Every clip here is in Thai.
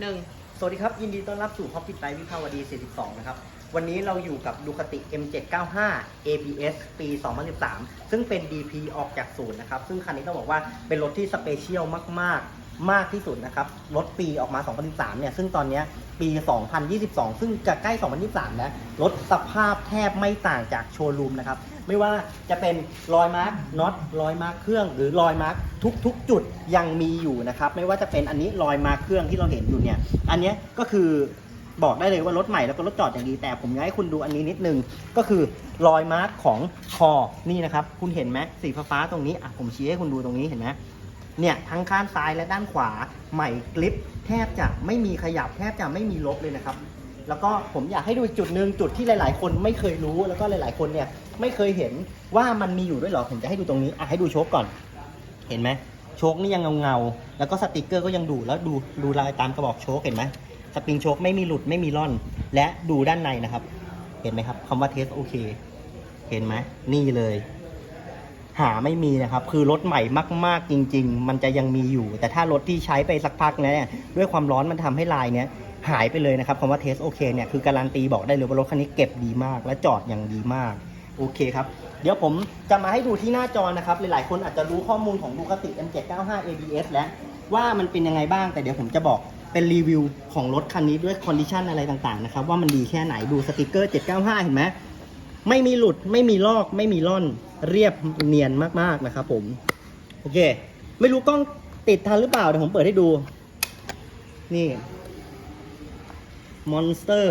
หนึ่งสวัสดีครับ ยินดีต้อนรับสู่ฮอปปี้ไ e วิภาวดี 42 นะครับ วันนี้เราอยู่กับดูคติ M795 ABS ปี 2013 ซึ่งเป็น DP ออกจากศูนย์นะครับ ซึ่งคันนี้ต้องบอกว่าเป็นรถที่สเปเชียลมาก ๆ มากที่สุดนะครับ รถปีออกมา 2013 เนี่ย ซึ่งตอนนี้ปี 2022 ซึ่งจะใกล้ 2023 แล้ว รถสภาพแทบไม่ต่างจากโชว์รูมนะครับ ไม่ว่าจะเป็นรอยมาร์กน็อตรอยมาร์กเครื่อง หรือรอยมาร์กทุกๆ จุดยังมีอยู่นะครับ ไม่ว่าจะเป็นอันนี้รอยมาร์กเครื่องที่เราเห็นอยู่เนี่ยอันนี้ก็คือบอกได้เลยว่ารถใหม่แล้วก็รถจอดอย่างดีแต่ผมอยากให้คุณดูอันนี้นิดนึง ก็คือรอยมาร์กของคอนี่นะครับ คุณเห็นไหมสีฟ้าตรงนี้อะผมชี้ให้คุณดูตรงนี้เห็นไหมเนี่ยทั้งข้างซ้ายและด้านขวาใหม่กลิป แทบจะไม่มีขยับแทบจะไม่มีลบเลยนะครับ แล้วก็ผมอยากให้ดูอีกจุดหนึ่งจุดที่หลาย ๆ คนไม่เคยรู้แล้วก็หลาย ๆ คนเนี่ยไม่เคยเห็นว่ามันมีอยู่ด้วยหรอผมจะให้ดูตรงนี้อะให้ดูโชคก่อน เห็นไหมโชคนี่ยังเงาเงาๆแล้วก็สติกเกอร์ก็ยังดูแล้วดูดูลายตามกระบอกโชคเห็นไหมสปริงโชคไม่มีหลุดไม่มีร่อน และดูด้านในนะครับ เห็นไหมครับคำว่าเทสโอเค เห็นไหมนี่เลย หาไม่มีนะครับ คือรถใหม่มาก ๆ จริง ๆ มันจะยังมีอยู่ แต่ถ้ารถที่ใช้ไปสักพักเนี่ยด้วยความร้อนมันทำให้ลายเนี้ย หายไปเลยนะครับคำว่าเทสโอเคเนี่ยคือการันตีบอกได้เลยว่ารถคันนี้เก็บดีมาก และจอดอย่างดีมากโอเคครับเดี๋ยวผมจะมาให้ดูที่หน้าจอนะครับหลายๆคนอาจจะรู้ข้อมูลของดูคติ M795 ABS แล้วว่ามันเป็นยังไงบ้างแต่เดี๋ยวผมจะบอกเป็นรีวิวของรถคันนี้ด้วยคอนดิชันอะไรต่างๆนะครับว่ามันดีแค่ไหนดูสติกเกอร์ 795 เห็นไหมไม่มีหลุดไม่มีลอกไม่มีร่อนเรียบเนียนมากๆนะครับผมโอเค ไม่รู้กล้องติดทันหรือเปล่าเดี๋ยวผมเปิดให้ดู นี่ Monster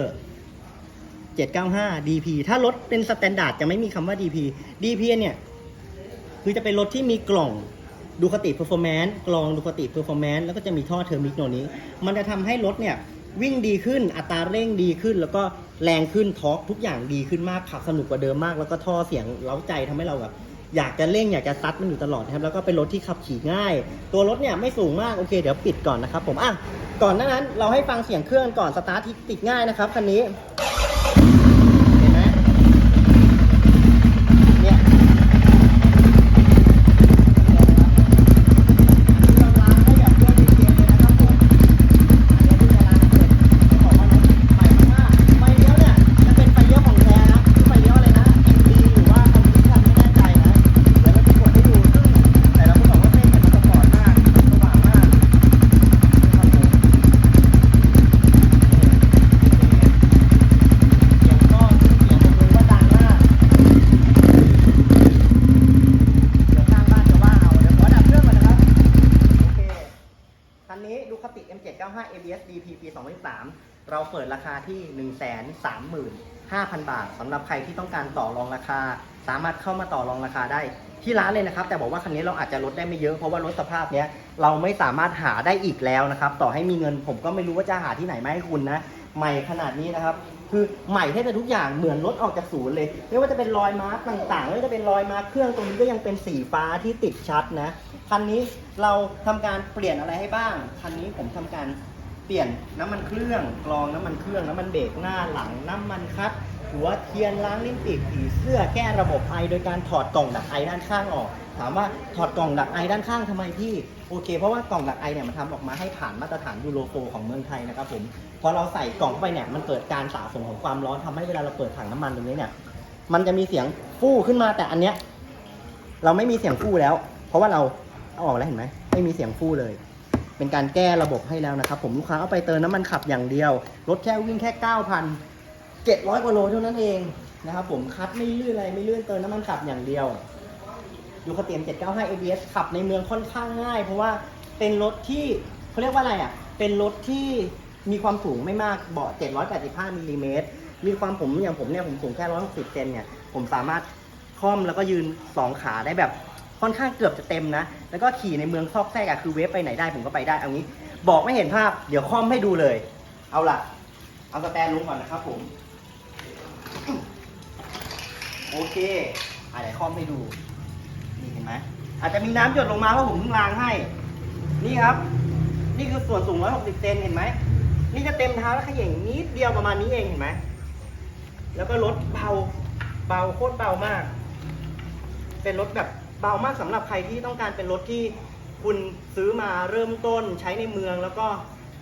795 DP ถ้ารถเป็นสแตนดาร์ดจะไม่มีคำว่า DP DP เนี่ย คือจะเป็นรถที่มีกล่องดูคติ performance กล่องดูคติ performance แล้วก็จะมีท่อเทอร์มิกโนนี้ มันจะทำให้รถเนี่ย วิ่งดีขึ้นอัตราเร่งดีขึ้น แล้วก็แรงขึ้นทอร์กทุกอย่างดีขึ้นมากขับสนุกกว่าเดิมมาก แล้วก็ท่อเสียงเล้าใจทำให้เราแบบ อยากจะเร่งอยากจะซัดมันอยู่ตลอดนะครับแล้วก็เป็นรถที่ขับขี่ง่าย ตัวรถเนี่ยไม่สูงมากโอเคเดี๋ยวปิดก่อนนะครับผมอะก่อนหน้านั้นเราให้ฟังเสียงเครื่องก่อนสตาร์ทติดง่ายนะครับคันนี้ เห็นไหมเนี่ย เราล้างให้แบบด้วยดีเจเลยนะครับผมอันนี้ที่จะล้างเสร็จจะบอกว่าน้องใหม่มากไฟเลี้ยวเนี่ยจะเป็นไฟเลี้ยวของแท้นะคือไฟเลี้ยวอะไรนะ MD หรือว่าคอมพิวชั่นไม่แน่ใจนะ เดี๋ยวเราจะกดให้ดูซึ่งแต่เราก็บอกว่าเส้นเนี่ยมันสปอร์ตมากสว่างมากนะครับผมเสียงก็เสียงผมเลยว่าดังมาก เดี๋ยวข้างบ้านจะว่าเอา เดี๋ยวขอดับเครื่องก่อนนะครับ โอเค คันนี้ดูคติ M795 ABS DP ปี2023 เราเปิดราคาที่ 135,000 บาทสำหรับใครที่ต้องการต่อรองราคา สามารถเข้ามาต่อรองราคาได้ที่ร้านเลยนะครับ แต่บอกว่าคันนี้เราอาจจะลดได้ไม่เยอะเพราะว่ารถสภาพเนี้ยเราไม่สามารถหาได้อีกแล้วนะครับ ต่อให้มีเงินผมก็ไม่รู้ว่าจะหาที่ไหนมาให้คุณนะใหม่ขนาดนี้นะครับ คือใหม่แทบจะทุกอย่างเหมือนรถออกจากศูนย์เลย ไม่ว่าจะเป็นรอยมาร์กต่างๆ ไม่ว่าจะเป็นรอยมาร์กเครื่องตรงนี้ก็ยังเป็นสีฟ้าที่ติดชัดนะ คันนี้เราทำการเปลี่ยนอะไรให้บ้าง คันนี้ผมทำการ เปลี่ยนน้ำมันเครื่องกรองน้ำมันเครื่องน้ำมันเบรกหน้าหลังน้ำมันคัดหัวเทียนล้างลิ้นปีกผีเสื้อแก้ระบบไอ โดยการถอดกล่องดักไอด้านข้างออก ถามว่าถอดกล่องดักไอด้านข้างทำไมพี่โอเค เพราะว่ากล่องดักไอเนี่ยมันทำออกมาให้ผ่านมาตรฐานยูโรโฟของเมืองไทยนะครับผมพอเราใส่กล่องเข้าไปเนี่ยมันเกิดการสะสมของความร้อนทำให้เวลาเราเปิดถังน้ำมันตรงนี้เนี่ยมันจะมีเสียงฟู่ขึ้นมาแต่อันเนี้ยเราไม่มีเสียงฟู่แล้ว เพราะว่าเราเอาออกแล้วเห็นไหมไม่มีเสียงฟู่เลย เป็นการแก้ระบบให้แล้วนะครับ ผมลูกค้าเอาไปเติมน้ำมันขับอย่างเดียว รถแค่วิ่งแค่9,700กว่าโลเท่านั้นเองนะครับผมคัดไม่ลื่นอะไรไม่ลื่นเติมน้ำมันขับอย่างเดียวดูคาเตียม795 ABS ขับในเมืองค่อนข้างง่าย เพราะว่าเป็นรถที่เขาเรียกว่าอะไรอะ เป็นรถที่มีความสูงไม่มากเบาะ785มิลลิเมตรมีความผมอย่างผมเนี่ยผมสูงแค่160เซนเนี่ยผมสามารถคล่อมแล้วก็ยืนสองขาได้แบบ ค่อนข้างเกือบจะเต็มนะ แล้วก็ขี่ในเมืองซอกแซกอะคือเวฟไปไหนได้ผมก็ไปได้ เอางี้ บอกไม่เห็นภาพ เดี๋ยวคล่อมให้ดูเลย เอาล่ะ เอาสแตนลงก่อนนะครับผม โอเคอะเดี๋ยวคล่อมให้ดู นี่เห็นไหม อาจจะมีน้ำหยดลงมาเพราะผมเพิ่งล้างให้ นี่ครับ นี่คือส่วนสูง 160 เซนเห็นไหม นี่จะเต็มเท้าแล้วขย่งนิดเดียวประมาณนี้เองเห็นไหม แล้วก็รถเบา เบาโคตรเบามาก เป็นรถแบบ บามากสำหรับใครที่ต้องการเป็นรถที่คุณซื้อมาเริ่มต้นใช้ในเมือง แล้วก็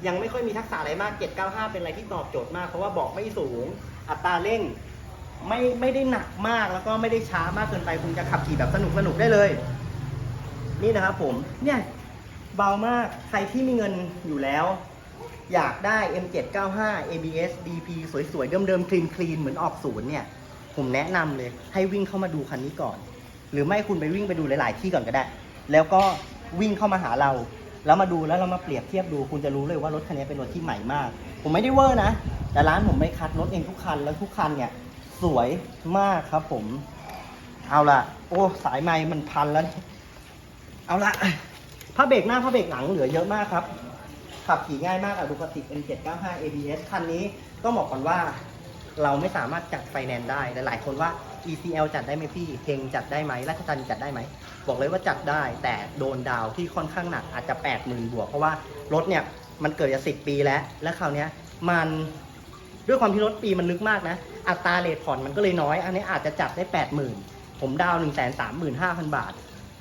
ยังไม่ค่อยมีทักษะอะไรมาก 795 เป็นอะไรที่ตอบโจทย์มาก เพราะว่าเบอกไม่สูง อัตราเร่งไม่ไม่ได้หนักมากแล้วก็ไม่ได้ช้ามากเกินไป คุณจะขับขี่แบบสนุกสนุกได้เลย นี่นะครับผมเนี่ยเบามากใครที่มีเงินอยู่แล้ว อยากได้ M795 ABS DP สวยๆ เดิมๆ คลีนๆ เหมือนออกศูนย์เนี่ย ผมแนะนำเลยให้วิ่งเข้ามาดูคันนี้ก่อน หรือไม่คุณไปวิ่งไปดูหลาย ๆ ที่ก่อนก็ได้ แล้วก็วิ่งเข้ามาหาเรา แล้วมาดูแล้วเรามาเปรียบเทียบดู คุณจะรู้เลยว่ารถคันนี้เป็นรถที่ใหม่มาก ผมไม่ได้เวอร์นะ แต่ร้านผมไปคัดรถเองทุกคัน แล้วทุกคันเนี่ยสวยมากครับผม เอาละโอ้ สายไม้มันพันแล้ว เอาละผ้าเบรกหน้าผ้าเบรกหลังเหลือเยอะมากครับ ขับขี่ง่ายมากอะดูกติ M795 ABS คันนี้ต้องบอกก่อนว่าเราไม่สามารถจัดไฟแนนซ์ได้หลายๆคนว่า ECL จัดได้ไหมพี่เฮงจัดได้ไหมราชทันจัดได้ไหม บอกเลยว่าจัดได้แต่โดนดาวที่ค่อนข้างหนักอาจจะ 80,000 บวก เพราะว่ารถเนี่ยมันเกิดจะ10ปีแล้ว และคราวเนี้ยมันด้วยความที่รถปีมันลึกมากนะ อัตราเลทผ่อนมันก็เลยน้อย อันนี้อาจจะจัดได้ 80,000 ผมดาว 135,000 บาท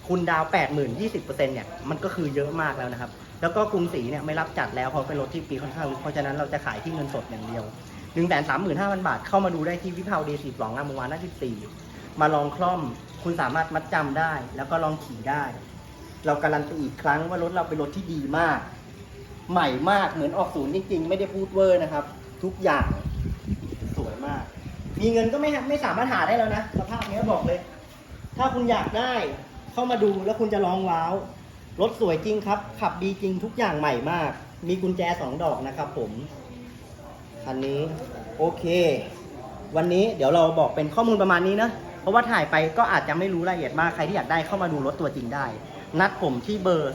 คุณดาว 80,000 20%เนี่ยมันก็คือเยอะมากแล้วนะครับ แล้วก็กรุงศรีเนี่ยไม่รับจัดแล้วเพราะเป็นรถที่ปีค่อนข้างลึกเพราะฉะนั้นเราจะขายที่เงินสดอย่างเดียว 1 3 5 0 0 0บาท เข้ามาดูได้ที่วิภาวดี42งงามวงวานหน้า14มาลองคล่อม คุณสามารถมัดจำได้ แล้วก็ลองขี่ได้ เราการันตีอีกครั้งว่ารถเราเป็นรถที่ดีมาก ใหม่มากเหมือนออกศูนย์จริงๆ ไม่ได้พูดเวอร์นะครับ ทุกอย่างสวยมาก มีเงินก็ไม่ไม่สามารถหาได้แล้วนะสภาพเนี้ยบอกเลย ถ้าคุณอยากได้เข้ามาดูแล้วคุณจะร้องว้าวรถสวยจริงครับ ขับดีจริงทุกอย่างใหม่มาก มีกุญแจสองดอกนะครับผม คันนี้โอเค วันนี้เดี๋ยวเราบอกเป็นข้อมูลประมาณนี้นะเพราะว่าถ่ายไปก็อาจจะไม่รู้รายละเอียดมากใครที่อยากได้เข้ามาดูรถตัวจริงได้ นัดผมที่เบอร์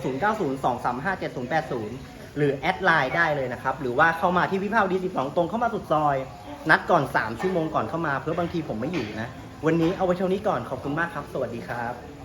0902357080 หรือแอดไลน์ได้เลยนะครับ หรือว่าเข้ามาที่วิภาวดี12 ตรงเข้ามาสุดซอย นัดก่อน 3 ชั่วโมงก่อนเข้ามา เพื่อบางทีผมไม่อยู่นะ วันนี้เอาไว้เท่านี้ก่อนขอบคุณมากครับ สวัสดีครับ